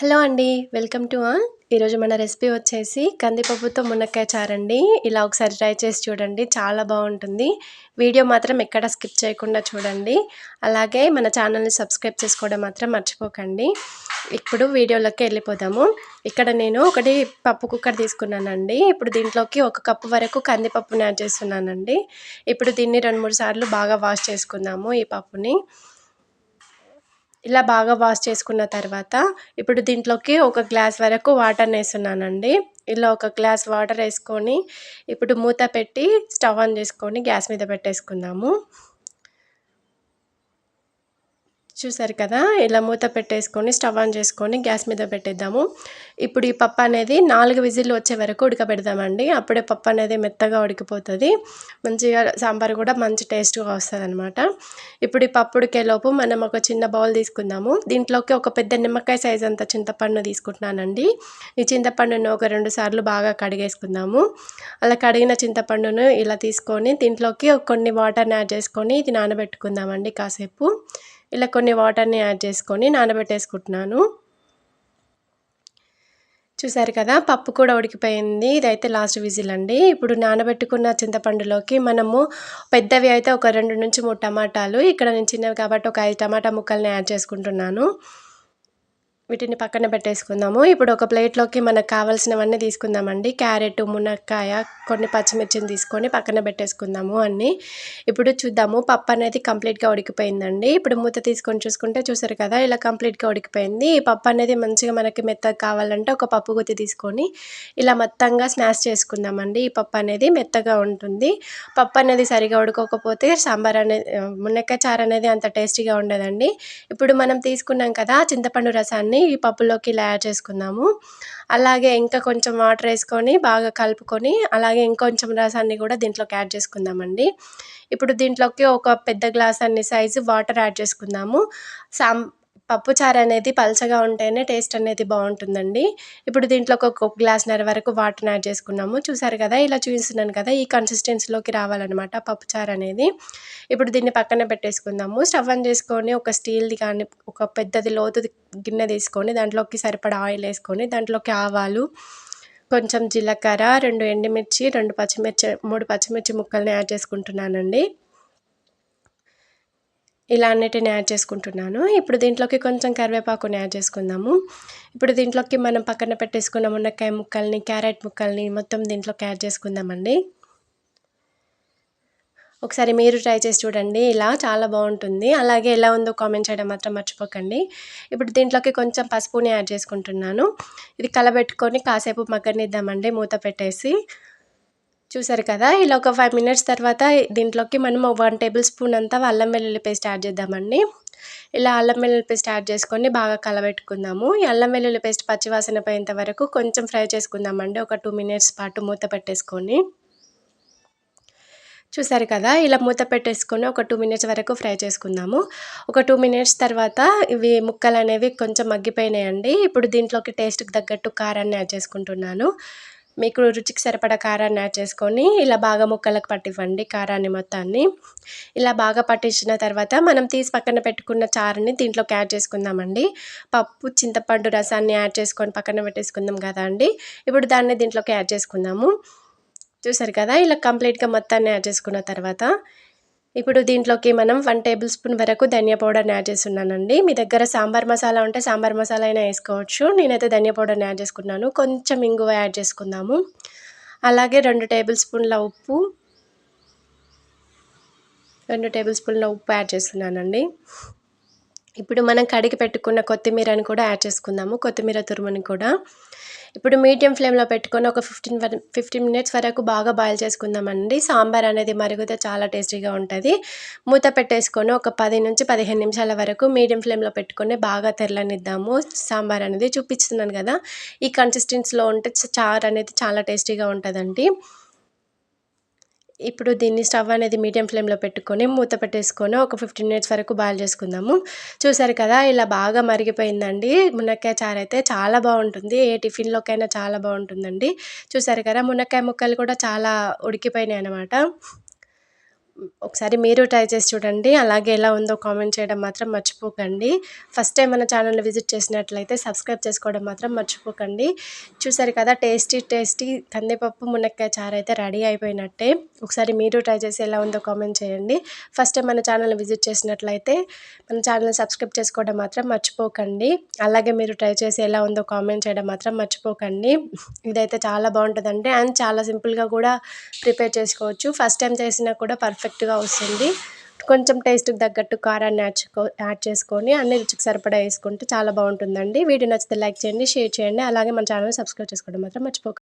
Hello అండి welcome to all. ఈరోజు మన రెసిపీ వచ్చేసి కందిపప్పుతో మునక్కాయ చారండి. ఇలా ఒకసారి ట్రై చేసి చూడండి చాలా బాగుంటుంది. వీడియో మాత్రం ఎక్కడ స్కిప్ చేయకుండా చూడండి. అలాగే మన ఛానల్ని సబ్స్క్రైబ్ చేసుకోవడం మాత్రం మర్చిపోకండి. ఇప్పుడు వీడియోలోకి వెళ్ళిపోదాము. ఇక్కడ నేను ఒకటి పప్పు కుక్కర్ తీసుకున్నానండి. ఇప్పుడు దీంట్లోకి ఒక కప్పు వరకు కందిపప్పుని యాడ్ చేస్తున్నానండి. ఇప్పుడు దీన్ని రెండు మూడు సార్లు బాగా వాష్ చేసుకుందాము ఈ పప్పుని. ఇలా బాగా వాష్ చేసుకున్న తర్వాత ఇప్పుడు దీంట్లోకి ఒక గ్లాస్ వరకు వాటర్ వేస్తున్నానండి. ఇలా ఒక గ్లాస్ వాటర్ వేసుకొని ఇప్పుడు మూత పెట్టి స్టవ్ ఆన్ చేసుకొని గ్యాస్ మీద పెట్టేసుకుందాము. చూసారు కదా ఇలా మూత పెట్టేసుకొని స్టవ్ ఆన్ చేసుకొని గ్యాస్ మీద పెట్టేద్దాము. ఇప్పుడు ఈ పప్పు అనేది నాలుగు విజిల్లు వచ్చే వరకు ఉడకబెడదామండి. అప్పుడే పప్పు అనేది మెత్తగా ఉడికిపోతుంది. మంచిగా సాంబార్ కూడా మంచి టేస్ట్గా వస్తుంది అనమాట ఇప్పుడు ఈ పప్పు ఉడికేలోపు మనం ఒక చిన్న బౌల్ తీసుకుందాము. దీంట్లోకి ఒక పెద్ద నిమ్మకాయ సైజ్ అంత చింతపండు తీసుకుంటున్నానండి. ఈ చింతపండును ఒక రెండు సార్లు బాగా కడిగేసుకుందాము. అలా కడిగిన చింతపండును ఇలా తీసుకొని దీంట్లోకి కొన్ని వాటర్ని యాడ్ చేసుకొని ఇది నానబెట్టుకుందామండి కాసేపు. ఇలా కొన్ని వాటర్ని యాడ్ చేసుకొని నానబెట్టేసుకుంటున్నాను. చూసారు కదా పప్పు కూడా ఉడికిపోయింది. ఇదైతే లాస్ట్ విజిల్ అండి. ఇప్పుడు నానబెట్టుకున్న చింతపండులోకి మనము పెద్దవి అయితే ఒక రెండు నుంచి మూడు టమాటాలు ఇక్కడ నేను చిన్నవి కాబట్టి ఒక ఐదు టమాటా ముక్కల్ని యాడ్ చేసుకుంటున్నాను. వీటిని పక్కన పెట్టేసుకుందాము. ఇప్పుడు ఒక ప్లేట్లోకి మనకు కావాల్సినవన్నీ తీసుకుందామండి. క్యారెట్ మునక్కాయ కొన్ని పచ్చిమిర్చిని తీసుకొని పక్కన పెట్టేసుకుందాము అన్నీ. ఇప్పుడు చూద్దాము పప్పు అనేది కంప్లీట్గా ఉడికిపోయిందండి. ఇప్పుడు మూత తీసుకొని చూసుకుంటే చూసారు కదా ఇలా కంప్లీట్గా ఉడికిపోయింది. ఈ పప్పు అనేది మంచిగా మనకి మెత్తగా కావాలంటే ఒక పప్పు గుత్తి తీసుకొని ఇలా మొత్తంగా స్నాష్ చేసుకుందామండి. ఈ పప్పు అనేది మెత్తగా ఉంటుంది. పప్పు అనేది సరిగా ఉడకకపోతే సాంబార్ అనేది మునక్కాయ చారు అనేది అంత టేస్టీగా ఉండదండి. ఇప్పుడు మనం తీసుకున్నాం కదా చింతపండు రసాన్ని ఈ పప్పులోకి ఇలా యాడ్ చేసుకుందాము. అలాగే ఇంకా కొంచెం వాటర్ వేసుకొని బాగా కలుపుకొని అలాగే ఇంకొంచెం రసాన్ని కూడా దీంట్లోకి యాడ్ చేసుకుందామండి. ఇప్పుడు దీంట్లోకి ఒక పెద్ద గ్లాస్ అన్ని సైజు వాటర్ యాడ్ చేసుకుందాము. సాం పప్పుచారు అనేది పలచగా ఉంటేనే టేస్ట్ అనేది బాగుంటుందండి. ఇప్పుడు దీంట్లో ఒక గ్లాస్ నర వరకు వాటర్ని యాడ్ చేసుకున్నాము. చూసారు కదా ఇలా చూపిస్తున్నాను కదా ఈ కన్సిస్టెన్సీలోకి రావాలన్నమాట పప్పుచారు అనేది. ఇప్పుడు దీన్ని పక్కన పెట్టేసుకుందాము. స్టవ్ ఆన్ చేసుకొని ఒక స్టీల్ది కానీ ఒక పెద్దది లోతు గిన్నె తీసుకొని దాంట్లోకి సరిపడా ఆయిల్ వేసుకొని దాంట్లోకి ఆవాలు కొంచెం జీలకర్ర రెండు ఎండుమిర్చి రెండు పచ్చిమిర్చి మూడు పచ్చిమిర్చి ముక్కల్ని యాడ్ చేసుకుంటున్నానండి. ఇలా అన్నిటిని యాడ్ చేసుకుంటున్నాను. ఇప్పుడు దీంట్లోకి కొంచెం కరివేపాకుని యాడ్ చేసుకుందాము. ఇప్పుడు దీంట్లోకి మనం పక్కన పెట్టేసుకున్న మునక్కాయ ముక్కల్ని క్యారెట్ ముక్కల్ని మొత్తం దీంట్లోకి యాడ్ చేసుకుందామండి. ఒకసారి మీరు ట్రై చేసి చూడండి. ఇలా చాలా బాగుంటుంది. అలాగే ఎలా ఉందో కామెంట్ చేయడం మాత్రం మర్చిపోకండి. ఇప్పుడు దీంట్లోకి కొంచెం పసుపుని యాడ్ చేసుకుంటున్నాను. ఇది కలబెట్టుకొని కాసేపు మగ్గనిద్దామండి. మూత పెట్టేసి చూసారు కదా? ఇలా ఒక ఫైవ్ మినిట్స్ తర్వాత దీంట్లోకి మనం వన్ టేబుల్ స్పూన్ అంతా అల్లం వెల్లుల్లి పేస్ట్ యాడ్ చేద్దామండి. ఇలా అల్లం వెల్లుల్లి పేస్ట్ యాడ్ చేసుకొని బాగా కలబెట్టుకుందాము. ఈ అల్లం వెల్లుల్లి పేస్ట్ పచ్చివాసన పోయేంత వరకు కొంచెం ఫ్రై చేసుకుందామండి. ఒక టూ మినిట్స్ పాటు మూత పెట్టేసుకొని. చూసారు కదా? ఇలా మూత పెట్టేసుకొని ఒక టూ మినిట్స్ వరకు ఫ్రై చేసుకుందాము. ఒక టూ మినిట్స్ తర్వాత ఇవి ముక్కలు అనేవి కొంచెం మగ్గిపోయినాయండి. ఇప్పుడు దీంట్లోకి టేస్ట్కి తగ్గట్టు కారాన్ని యాడ్ చేసుకుంటున్నాను. మీకు రుచికి సరిపడా కారాన్ని యాడ్ చేసుకొని ఇలా బాగా ముక్కలకు పట్టివ్వండి కారాన్ని మొత్తాన్ని. ఇలా బాగా పట్టించిన తర్వాత మనం తీసి పక్కన పెట్టుకున్న చారుని దీంట్లోకి యాడ్ చేసుకుందామండి. పప్పు చింతపండు రసాన్ని యాడ్ చేసుకొని పక్కన పెట్టేసుకుందాం కదా అండి. ఇప్పుడు దాన్ని దీంట్లోకి యాడ్ చేసుకుందాము. చూసారు కదా ఇలా కంప్లీట్గా మొత్తాన్ని యాడ్ చేసుకున్న తర్వాత ఇప్పుడు దీంట్లోకి మనం వన్ టేబుల్ స్పూన్ వరకు ధనియా పౌడర్ని యాడ్ చేస్తున్నానండి. మీ దగ్గర సాంబార్ మసాలా ఉంటే సాంబార్ మసాలా అయినా వేసుకోవచ్చు. నేనైతే ధనియా పౌడర్ని యాడ్ చేసుకున్నాను. కొంచెం ఇంగువ యాడ్ చేసుకుందాము. అలాగే రెండు టేబుల్ స్పూన్ల ఉప్పు రెండు టేబుల్ స్పూన్ల ఉప్పు యాడ్ చేస్తున్నానండి. ఇప్పుడు మనం కడిగి పెట్టుకున్న కొత్తిమీరని కూడా యాడ్ చేసుకుందాము కొత్తిమీర తురుముని కూడా. ఇప్పుడు మీడియం ఫ్లేమ్లో పెట్టుకొని ఒక ఫిఫ్టీన్ ఫిఫ్టీన్ మినిట్స్ వరకు బాగా బాయిల్ చేసుకుందామండి. సాంబార్ అనేది మరుగుతే చాలా టేస్టీగా ఉంటుంది. మూత పెట్టేసుకొని ఒక పది నుంచి పదిహేను నిమిషాల వరకు మీడియం ఫ్లేమ్లో పెట్టుకొని బాగా తెరలనిద్దాము. సాంబార్ అనేది చూపిస్తున్నాను కదా ఈ కన్సిస్టెన్సీలో ఉంటే చారు అనేది చాలా టేస్టీగా ఉంటుందండి. ఇప్పుడు దీన్ని స్టవ్ అనేది మీడియం ఫ్లేమ్లో పెట్టుకొని మూత పెట్టేసుకొని ఒక ఫిఫ్టీన్ మినిట్స్ వరకు బాయిల్ చేసుకుందాము. చూసారు కదా ఇలా బాగా మరిగిపోయిందండి. మునక్కాయ చారు అయితే చాలా బాగుంటుంది. ఏ టిఫిన్లోకైనా చాలా బాగుంటుందండి. చూసారు కదా మునక్కాయ ముక్కలు కూడా చాలా ఉడికిపోయినాయి అనమాట ఒకసారి మీరు ట్రై చేసి చూడండి. అలాగే ఎలా ఉందో కామెంట్ చేయడం మాత్రం మర్చిపోకండి. ఫస్ట్ టైం మన ఛానల్ని విజిట్ చేసినట్లయితే సబ్స్క్రైబ్ చేసుకోవడం మాత్రం మర్చిపోకండి. చూసారు కదా టేస్టీ టేస్టీ కందిపప్పు మునక్కాయ చారు అయితే రెడీ అయిపోయినట్టే. ఒకసారి మీరు ట్రై చేసి ఎలా ఉందో కామెంట్ చేయండి. ఫస్ట్ టైం మన ఛానల్ని విజిట్ చేసినట్లయితే మన ఛానల్ని సబ్స్క్రైబ్ చేసుకోవడం మాత్రం మర్చిపోకండి. అలాగే మీరు ట్రై చేసి ఎలా ఉందో కామెంట్ చేయడం మాత్రం మర్చిపోకండి. ఇదైతే చాలా బాగుంటుందండి అండ్ చాలా సింపుల్గా కూడా ప్రిపేర్ చేసుకోవచ్చు. ఫస్ట్ టైం చేసినా కూడా పర్ఫెక్ట్ పర్ఫెక్ట్గా వస్తుంది. కొంచెం టేస్ట్కి తగ్గట్టు కారాన్ని యాడ్ చేసుకో- యాడ్ చేసుకొని అన్ని రుచికి సరిపడా వేసుకుంటే చాలా బాగుంటుందండి. వీడియో నచ్చితే లైక్ చేయండి షేర్ చేయండి. అలాగే మన ఛానల్ సబ్స్క్రైబ్ చేసుకోవడం మాత్రం మర్చిపోకండి